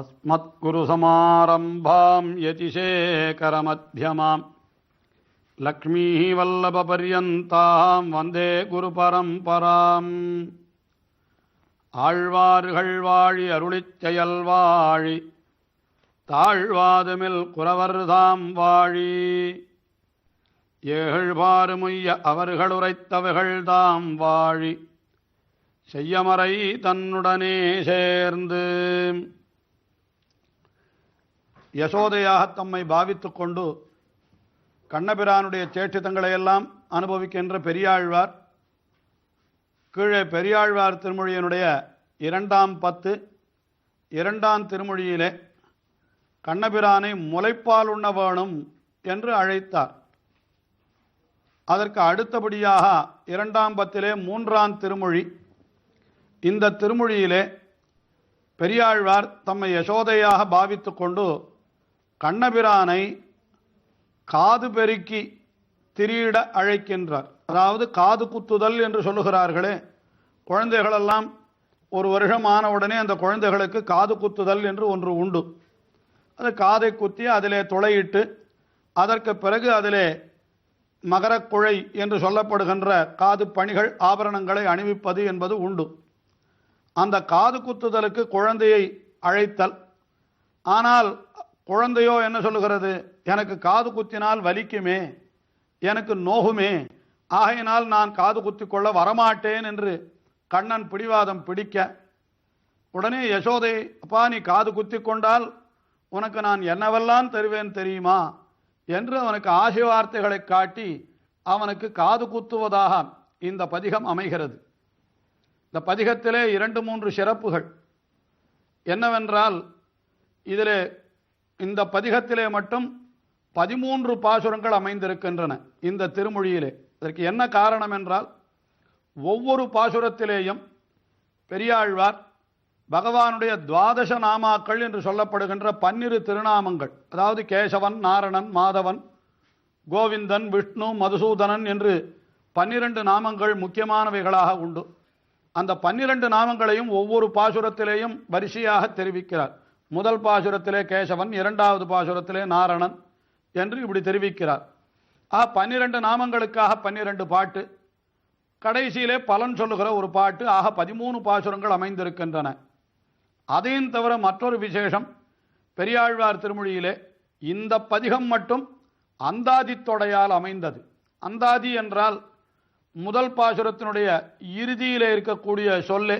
अस्मत्कुरुसमारम्भां यतिशेखरमध्यमाम् लक्ष्मीः वल्लभपर्यन्तां वन्दे குருபரம்பராம் ஆழ்வார்கள் வாழி அருளிச் செயல் வாழி தாழ்வாதுமில் குறவர்தாம் வாழி ஏழ்பாறுமுய்ய அவர்கள் உரைத்தவர்கள்தாம் வாழி செய்யமறை தன்னுடனே சேர்ந்து யசோதையாக தம்மை பாவித்துக் கொண்டு கண்ணபிரானுடைய சேற்றித்தங்களையெல்லாம் அனுபவிக்கின்ற பெரியாழ்வார் கீழே பெரியாழ்வார் திருமொழியினுடைய இரண்டாம் பத்து இரண்டாம் திருமொழியிலே கண்ணபிரானை முளைப்பால் உண்ண வேணும் என்று அழைத்தார். அதற்கு அடுத்தபடியாக இரண்டாம் பத்திலே மூன்றாம் திருமொழி. இந்த திருமொழியிலே பெரியாழ்வார் தம்மை யசோதையாக பாவித்துக் கொண்டு கண்ணபிரானை காது பெருக்கி திரியிட அழைக்கின்றார். அதாவது காது குத்துதல் என்று சொல்லுகிறார்களே. குழந்தைகளெல்லாம் ஒரு வருஷம் ஆனவுடனே அந்த குழந்தைகளுக்கு காது குத்துதல் என்று ஒன்று உண்டு. அது காதை குத்தி அதிலே துளையிட்டு அதற்கு பிறகு அதிலே மகரக்குழை என்று சொல்லப்படுகின்ற காது பணிகள் ஆபரணங்களை அணிவிப்பது என்பது உண்டு. அந்த காது குத்துதலுக்கு குழந்தையை அழைத்தல். ஆனால் குழந்தையோ என்ன சொல்லுகிறது? எனக்கு காது குத்தினால் வலிக்குமே எனக்கு நோகுமே ஆகையினால் நான் காது குத்திக் கொள்ள வரமாட்டேன் என்று கண்ணன் பிடிவாதம் பிடிக்க உடனே யசோதை அப்பா நீ காது குத்தி கொண்டால் உனக்கு நான் என்னவெல்லாம் தருவேன் தெரியுமா? என்று அவனுக்கு ஆசை வார்த்தைகளை காட்டி அவனுக்கு காது குத்துவதாக இந்த பதிகம் அமைகிறது. இந்த பதிகத்திலே இரண்டு மூன்று சிறப்புகள். என்னவென்றால் இதிலே இந்த பதிகத்திலே மட்டும் பதிமூன்று பாசுரங்கள் அமைந்திருக்கின்றன இந்த திருமொழியிலே. இதற்கு என்ன காரணம் என்றால் ஒவ்வொரு பாசுரத்திலேயும் பெரியாழ்வார் பகவானுடைய துவாதச நாமாக்கள் என்று சொல்லப்படுகின்ற பன்னிரு திருநாமங்கள் அதாவது கேசவன் நாரணன் மாதவன் கோவிந்தன் விஷ்ணு மதுசூதனன் என்று பன்னிரண்டு நாமங்கள் முக்கியமானவைகளாக உண்டு. அந்த பன்னிரண்டு நாமங்களையும் ஒவ்வொரு பாசுரத்திலேயும் வரிசையாக தெரிவிக்கிறார். முதல் பாசுரத்திலே கேசவன் இரண்டாவது பாசுரத்திலே நாரணன் என்று இப்படி தெரிவிக்கிறார். ஆ பன்னிரண்டு நாமங்களுக்காக பன்னிரண்டு பாட்டு. கடைசியிலே பலன் சொல்லுகிற ஒரு பாட்டு. ஆக பதிமூணு பாசுரங்கள் அமைந்திருக்கின்றன. அதையும் தவிர மற்றொரு விசேஷம் பெரியாழ்வார் திருமொழியிலே இந்த பதிகம் மட்டும் அந்தாதி தொடையால் அமைந்தது. அந்தாதி என்றால் முதல் பாசுரத்தினுடைய இறுதியிலே இருக்கக்கூடிய சொல்லே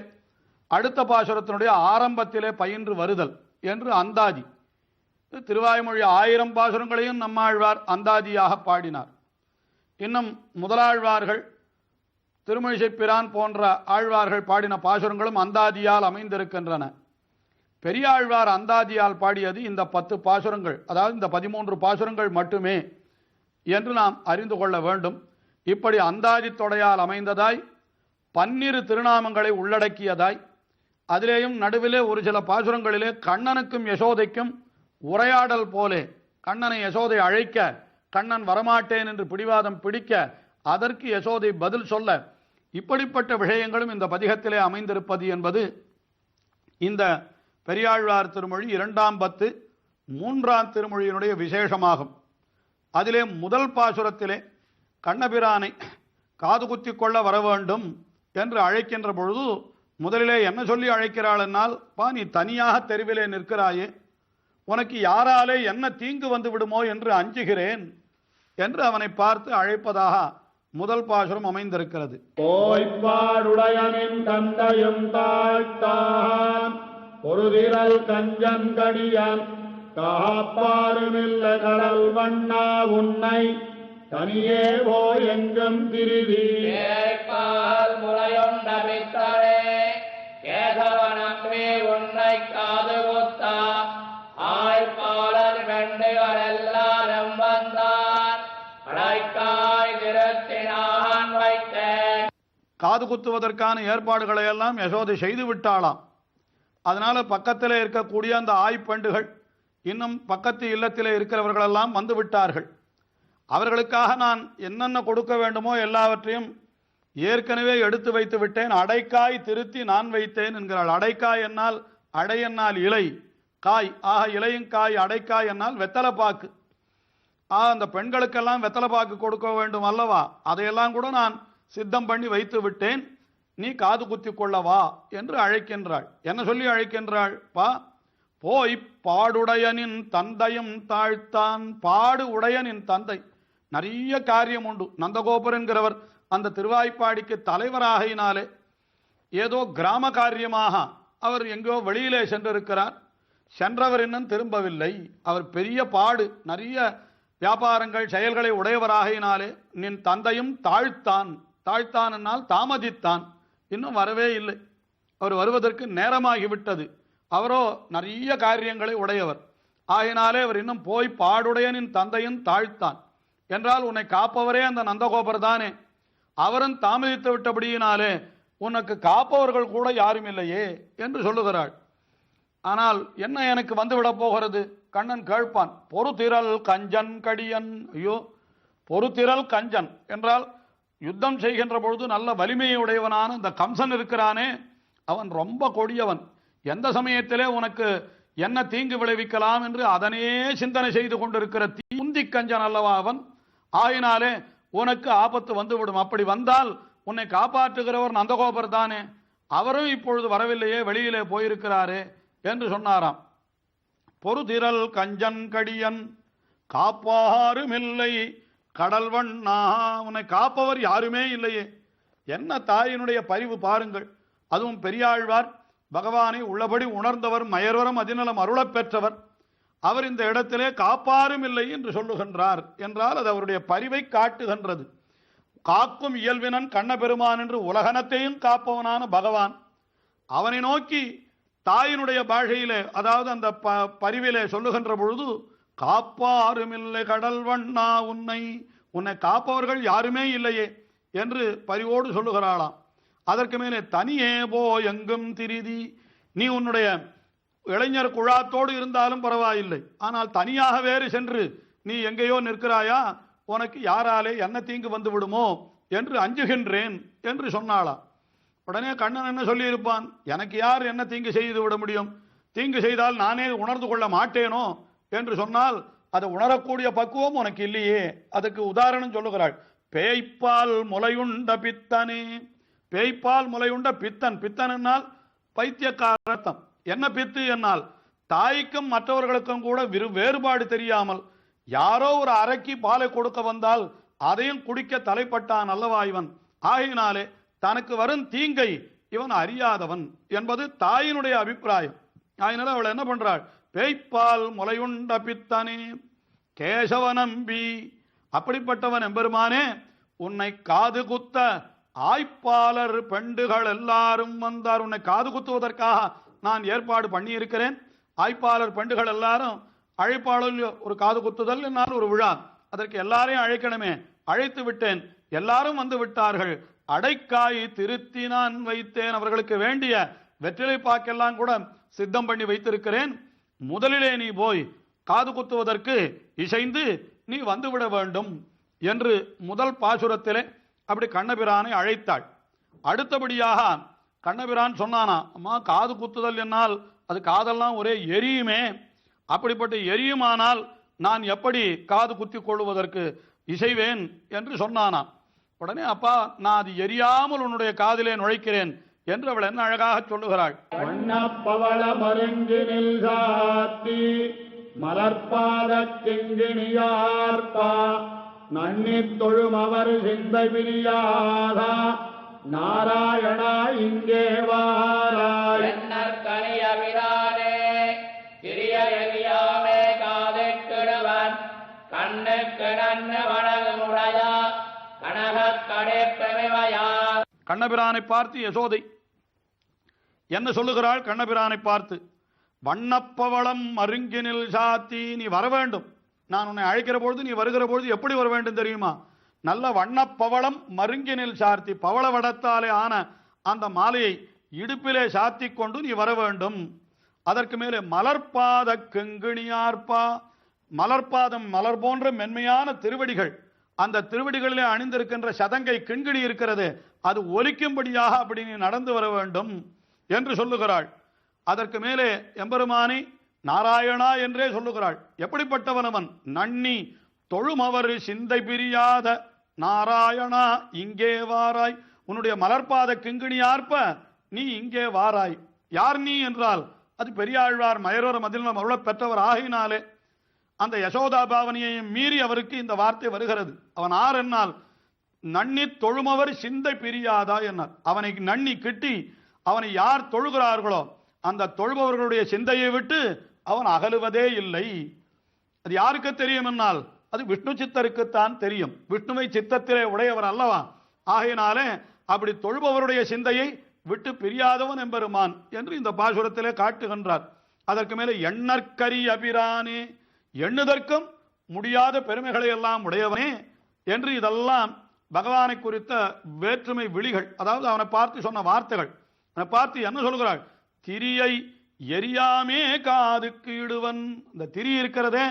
அடுத்த பாசுரத்தினுடைய ஆரம்பத்திலே பயின்று வருதல். என்று அந்தாதி. திருவாய்மொழி ஆயிரம் பாசுரங்களையும் நம்மாழ்வார் அந்தாதியாக பாடினார். இன்னும் முதலாழ்வார்கள் திருமழிசை பிரான் போன்ற ஆழ்வார்கள் பாடின பாசுரங்களும் அந்தாதியால் அமைந்திருக்கின்றன. பெரியாழ்வார் அந்தாதியால் பாடியது இந்த பத்து பாசுரங்கள் அதாவது இந்த பதிமூன்று பாசுரங்கள் மட்டுமே என்று நாம் அறிந்து கொள்ள வேண்டும். இப்படி அந்தாதி தொடையால் அமைந்ததாய் பன்னிரு திருநாமங்களை உள்ளடக்கியதாய் அதிலேயும் நடுவிலே ஒரு சில பாசுரங்களிலே கண்ணனுக்கும் யசோதைக்கும் உரையாடல் போலே கண்ணனை யசோதை அழைக்க கண்ணன் வரமாட்டேன் என்று பிடிவாதம் பிடிக்க அதற்கு யசோதை பதில் சொல்ல இப்படிப்பட்ட விஷயங்களும் இந்த பதிகத்திலே அமைந்திருப்பது என்பது இந்த பெரியாழ்வார் திருமொழி இரண்டாம் பத்து மூன்றாம் திருமொழியினுடைய விசேஷமாகும். அதிலே முதல் பாசுரத்திலே கண்ணபிரானை காது குத்தி கொள்ள வர வேண்டும் என்று அழைக்கின்ற பொழுது முதலிலே என்ன சொல்லி அழைக்கிறாள் என்னால்? பா நீ தனியாக தெருவிலே நிற்கிறாயே. உனக்கு யாராலே என்ன தீங்கு வந்து விடுமோ என்று அஞ்சுகிறேன் என்று அவனை பார்த்து அழைப்பதாக முதல் பாசுரம் அமைந்திருக்கிறது. போய்ப்பாடுடையனின் தந்தையும் தாழ்த்தான் பொருதிரல் கஞ்சன் கடியன். காப்பாருமில்ல கடல் வண்ணா உன்னை. தனியே போய் எங்கும் திருதி. கேட்பால் காது குத்துவதற்கான ஏற்பாடுகளை எல்லாம் யசோதை செய்து விட்டாளாம். அதனால பக்கத்தில் இருக்கக்கூடிய அந்த ஆய்ப்பண்டுகள் இன்னும் பக்கத்து இல்லத்தில் இருக்கிறவர்களெல்லாம் வந்து விட்டார்கள். அவர்களுக்காக நான் என்னென்ன கொடுக்க வேண்டுமோ எல்லாவற்றையும் ஏற்கனவே எடுத்து வைத்து விட்டேன். அடைக்காய் திருத்தி நான் வைத்தேன் என்கிறாள். அடைக்காய் என்னால் அடை என்னால் இலை காய் ஆக இலையும் காய் அடைக்காய் என்னால் வெத்தலை பாக்கு ஆ அந்த பெண்களுக்கெல்லாம் வெத்தலை பாக்கு கொடுக்க வேண்டும் அல்லவா? அதையெல்லாம் கூட நான் சித்தம் பண்ணி வைத்து விட்டேன். நீ காது குத்தி கொள்ளவா? என்று அழைக்கின்றாள். என்ன சொல்லி அழைக்கின்றாள்? பா போய் பாடுடையனின் தந்தையும் தாழ்த்தான். பாடு உடையனின் தந்தை. நிறைய காரியம் உண்டு. நந்தகோபுரங்கிறவர் என்கிறவர் அந்த திருவாய்ப்பாடிக்கு தலைவராகினாலே ஏதோ கிராம காரியமாக அவர் எங்கோ வெளியிலே சென்றிருக்கிறார். சென்றவர் இன்னும் திரும்பவில்லை. அவர் பெரிய பாடு நிறைய வியாபாரங்கள் செயல்களை உடையவராகினாலே நின் தந்தையும் தாழ்த்தான். தாழ்த்தானால் தாமதித்தான். இன்னும் வரவே இல்லை. அவர் வருவதற்கு நேரமாகிவிட்டது. அவரோ நிறைய காரியங்களை உடையவர். ஆயினாலே அவர் இன்னும் போய் பாடுடையனின் தந்தையும் தாழ்த்தான். என்றால் உன்னை காப்பவரே அந்த நந்தகோபர் தானே அவரும் தாமதித்து விட்டபடியினாலே உனக்கு காப்பவர்கள் கூட யாரும் இல்லையே என்று சொல்லுகிறாள். ஆனால் என்ன எனக்கு வந்துவிடப் போகிறது? கண்ணன் கேட்பான். பொறுத்திரல் கஞ்சன் கடியன். ஐயோ பொறுத்திரல் கஞ்சன் என்றால் யுத்தம் செய்கின்ற பொழுது நல்ல வலிமையை உடையவனான இந்த கம்சன் இருக்கிறானே அவன் ரொம்ப கொடியவன். எந்த சமயத்திலே உனக்கு என்ன தீங்கு விளைவிக்கலாம் என்று அதனே சிந்தனை செய்து கொண்டிருக்கிற தீந்தி கஞ்சன் அல்லவா அவன்? ஆயினாலே உனக்கு ஆபத்து வந்துவிடும். அப்படி வந்தால் உன்னை காப்பாற்றுகிறவர் நந்தகோபர் தானே. அவரும் இப்பொழுது வரவில்லையே வெளியிலே போயிருக்கிறாரே என்று சொன்னாராம். பொறுதிரல் கஞ்சன் கடியன் கடல்வன் நான் உன்னை காப்பவர் யாருமே இல்லையே. என்ன தாயினுடைய பரிவு பாருங்கள். அதுவும் பெரியாழ்வார் பகவானை உள்ளபடி உணர்ந்தவர் மயர்வரம் அதிநலம் அருளப் பெற்றவர். அவர் இந்த இடத்திலே காப்பாரும் இல்லை என்று சொல்லுகின்றார். என்றால் அது அவருடைய பரிவை காட்டுகின்றது. காக்கும் இயல்பினன் கண்ணபெருமான் என்று உலகனத்தையும் காப்பவனான பகவான். அவனை நோக்கி தாயினுடைய பாஷையிலே அதாவது அந்த ப பரிவிலே சொல்லுகின்ற பொழுது காப்பாருமில்லை கடல் வண்ணா உன்னை. உன்னை காப்பவர்கள் யாருமே இல்லையே என்று பரிவோடு சொல்லுகிறாளாம். அதற்கு மேலே தனியே போ எங்கும் திரிதி. நீ உன்னுடைய இளைஞர் குழாத்தோடு இருந்தாலும் பரவாயில்லை. ஆனால் தனியாக வேறு சென்று நீ எங்கேயோ நிற்கிறாயா? உனக்கு யாராலே என்ன தீங்கு வந்து விடுமோ என்று அஞ்சுகின்றேன் என்று சொன்னாளாம். உடனே கண்ணன் என்ன சொல்லியிருப்பான்? எனக்கு யார் என்ன தீங்கு செய்து விட முடியும்? தீங்கு செய்தால் நானே உணர்ந்து கொள்ள மாட்டேனோ? என்று சொன்னால் அதை உணரக்கூடிய பக்குவம் உனக்கு இல்லையே. அதுக்கு உதாரணம் சொல்லுகிறாள். பேய்ப்பால் முலையுண்ட பித்தனே. பேய்ப்பால் முலையுண்ட பித்தன். பித்தன் என்னால் பைத்தியக்காரத்தம். என்ன பித்து என்னால் தாய்க்கும் மற்றவர்களுக்கும் கூட விரு வேறுபாடு தெரியாமல் யாரோ ஒரு அரைக்கி பாலை கொடுக்க வந்தால் அதையும் குடிக்க தலைப்பட்டான் அல்லவா இவன்? ஆகையினாலே தனக்கு வரும் தீங்கை இவன் அறியாதவன் என்பது தாயினுடைய அபிப்பிராயம். அதனால அவள் என்ன பண்றாள்? பேய்ப்பால் முலையுண்ட பித்தனே கேசவ நம்பி அப்படிப்பட்டவன் எம்பெருமானே உன்னை காது குத்த ஆய்ப்பாளர் பெண்டுகள் எல்லாரும் வந்தார். உன்னை காது குத்துவதற்காக நான் ஏற்பாடு பண்ணியிருக்கிறேன். ஆய்ப்பாளர் பெண்டுகள் எல்லாரும் அழைப்பாளர் ஒரு காது குத்துதல் என்னால் ஒரு விழா. அதற்கு எல்லாரையும் அழைக்கணுமே. அழைத்து விட்டேன். எல்லாரும் வந்து விட்டார்கள். அடைக்காய் திருத்தி நான் வைத்தேன். அவர்களுக்கு வேண்டிய வெற்றிலை பாக்கெல்லாம் கூட சித்தம் பண்ணி வைத்திருக்கிறேன். முதலிலே நீ போய் காது குத்துவதற்கு இசைந்து நீ வந்துவிட வேண்டும் என்று முதல் பாசுரத்திலே அப்படி கண்ணபிரானை அழைத்தாள். அடுத்தபடியாக கண்ணபிரான் சொன்னானா அம்மா காது குத்துதல் என்னால் அது காதெல்லாம் ஒரே எரியுமே. அப்படிப்பட்ட எரியுமானால் நான் எப்படி காது குத்தி கொள்வதற்கு இசைவேன்? என்று சொன்னானாம். உடனே அப்பா நான் அது எரியாமல் உன்னுடைய காதிலே நுழைக்கிறேன். என்று அவள் என்ன அழகாக சொல்லுகிறாள்? வண்ணப்பவள மருங்கினில் சாத்தி மலர்பாத கிங்கிணியார்ப்பா நன்னித் தொழும் அவர் சிந்தை பிரியாதா நாராயணா இங்கே வாராய் கனியவிரானே சிறிய எலியாமே காதைக்கிடுவன் கண்ணுக்கு நன்னு வணங்குமுடையா கனகக் கடைப்பெமையா கண்ணபிரானை பார்த்து யசோதை என்ன சொல்லுகிறாள்? கண்ணபிரானை பார்த்து வண்ணப்பவளம் மருங்கினில் சாத்தி நீ வர வேண்டும். நான் உன்னை அழைக்கிற பொழுது நீ வருகிற பொழுது எப்படி வர வேண்டும் தெரியுமா? நல்ல வண்ணப்பவளம் மருங்கினில் சார்த்தி பவள வடத்தாலே ஆன அந்த மாலையை இடுப்பிலே சாத்தி கொண்டு நீ வர வேண்டும். அதற்கு மேலே மலர்பாத கெங்கிணியார்பா மலர்பாதம் மலர் போன்ற மென்மையான திருவடிகள் அந்த திருவடிகளிலே அணிந்திருக்கின்ற சதங்கை கிண்கிணி இருக்கிறது. அது ஒலிக்கும்படியாக அப்படி நீ நடந்து வர வேண்டும் என்று சொல்லுகிறாள். அதற்கு மேலே எம்பெருமானி நாராயணா என்றே சொல்லுகிறாள். எப்படிப்பட்டவனவன் நன்னி தொழுமவர் சிந்தை பிரியாத நாராயணா இங்கே வாராய். உன்னுடைய மலர்பாத கிங்கிணி ஆர்ப்ப நீ இங்கே வாராய். யார் நீ? என்றால் அது பெரியாழ்வார் மயரோர மதிலம் அருள பெற்றவர் ஆகினாலே. அந்த யசோதா பாவனையையும் மீறி அவருக்கு இந்த வார்த்தை வருகிறது. அவன் ஆர் என்னால் நன்னி தொழுமவர் சிந்தை பிரியாதா என்னார். அவனை நன்னி கிட்டி அவனை யார் தொழுகிறார்களோ அந்த தொழுபவர்களுடைய சிந்தையை விட்டு அவன் அகலுவதே இல்லை. அது யாருக்கு தெரியும் என்னால்? அது விஷ்ணு சித்தருக்குத்தான் தெரியும். விஷ்ணுவை சித்தத்திலே உடையவர் அல்லவா? ஆகையினாலே அப்படி தொழுபவருடைய சிந்தையை விட்டு பிரியாதவன் எம்பெருமான் என்று இந்த பாசுரத்திலே காட்டுகின்றார். அதற்கு மேலே எண்ணற்கரி அபிரானே எண்ணுதற்கும் முடியாத பெருமைகளை எல்லாம் உடையவனே என்று இதெல்லாம் பகவானை குறித்த வேற்றுமை விழிகள் அதாவது அவனை பார்த்து சொன்ன வார்த்தைகள் அவனை பார்த்து என்ன சொல்கிறாள்? திரியை எரியாமே காதுக்கு இடுவன். இந்த திரி இருக்கிறதே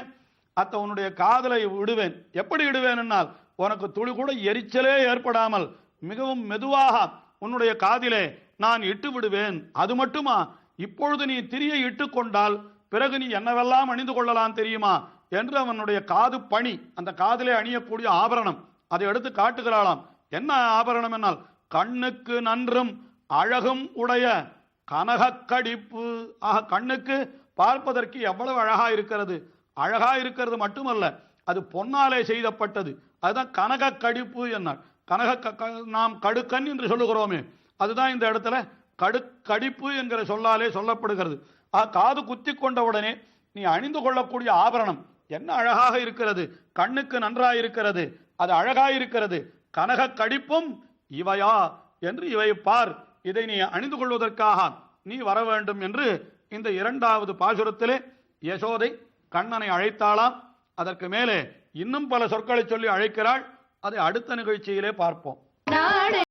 அத்த உன்னுடைய காதலை விடுவேன். எப்படி இடுவேன் என்னால்? உனக்கு துளி கூட எரிச்சலே ஏற்படாமல் மிகவும் மெதுவாக உன்னுடைய காதிலே நான் இட்டு விடுவேன். அது மட்டுமா? இப்பொழுது நீ திரியை இட்டு கொண்டால் பிறகு நீ என்னவெல்லாம் அணிந்து கொள்ளலாம் தெரியுமா? என்று அவனுடைய காது பணி அந்த காதிலே அணியக்கூடிய ஆபரணம். அதை எடுத்து காட்டுகிறாளாம். என்ன ஆபரணம் என்னால்? கண்ணுக்கு நன்றும் அழகும் உடைய கனகக்கடிப்பு. ஆக கண்ணுக்கு பார்ப்பதற்கு எவ்வளவு அழகா இருக்கிறது. அழகா இருக்கிறது மட்டுமல்ல அது பொன்னாலே செய்தப்பட்டது. அதுதான் கனக கடிப்பு என்னார் கனக நாம் கடுக்கன் என்று சொல்லுகிறோமே அதுதான் இந்த இடத்துல கடுக்கடிப்பு என்கிற சொல்லாலே சொல்லப்படுகிறது. ஆ காது குத்தி கொண்டவுடனே நீ அணிந்து கொள்ளக்கூடிய ஆபரணம். என்ன அழகாக இருக்கிறது. கண்ணுக்கு நன்றாக இருக்கிறது. அது அழகாய் இருக்கிறது கனக கடிப்பும் இவையா என்று இவை பார். இதை நீ அணிந்து கொள்வதற்காக நீ வர வேண்டும் என்று இந்த இரண்டாவது பாசுரத்திலே யசோதை கண்ணனை அழைத்தாளாம். அதற்கு மேலே இன்னும் பல சொற்களை சொல்லி அழைக்கிறாள். அதை அடுத்த நிகழ்ச்சியிலே பார்ப்போம்.